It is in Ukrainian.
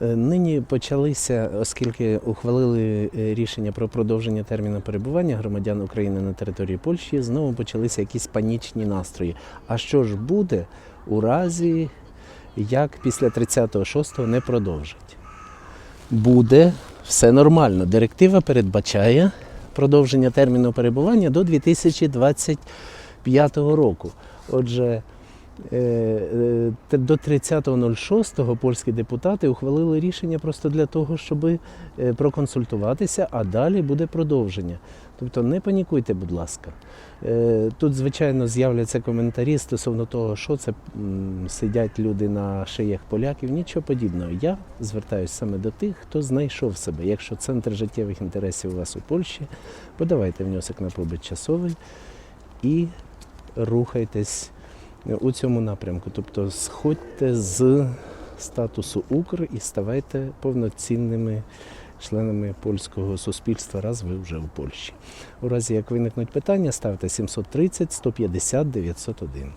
Е, Нині почалися, оскільки ухвалили е, рішення про продовження терміну перебування громадян України на території Польщі, знову почалися якісь панічні настрої. А що ж буде у разі, як після 36-го не продовжать? Буде все нормально. Директива передбачає продовження терміну перебування до 2025 року. Отже, до 30.06 польські депутати ухвалили рішення просто для того, щоб е, проконсультуватися, а далі буде продовження. Тобто не панікуйте, будь ласка. Е, Тут, звичайно, з'являться коментарі стосовно того, що це сидять люди на шиях поляків. Нічого подібного. Я звертаюся саме до тих, хто знайшов себе. Якщо центр життєвих інтересів у вас у Польщі, подавайте внесок на побит часовий і рухайтесь у цьому напрямку. Тобто сходьте з статусу Укр і ставайте повноцінними членами польського суспільства, раз ви вже у Польщі. У разі як виникнуть питання, ставте 730 150 901.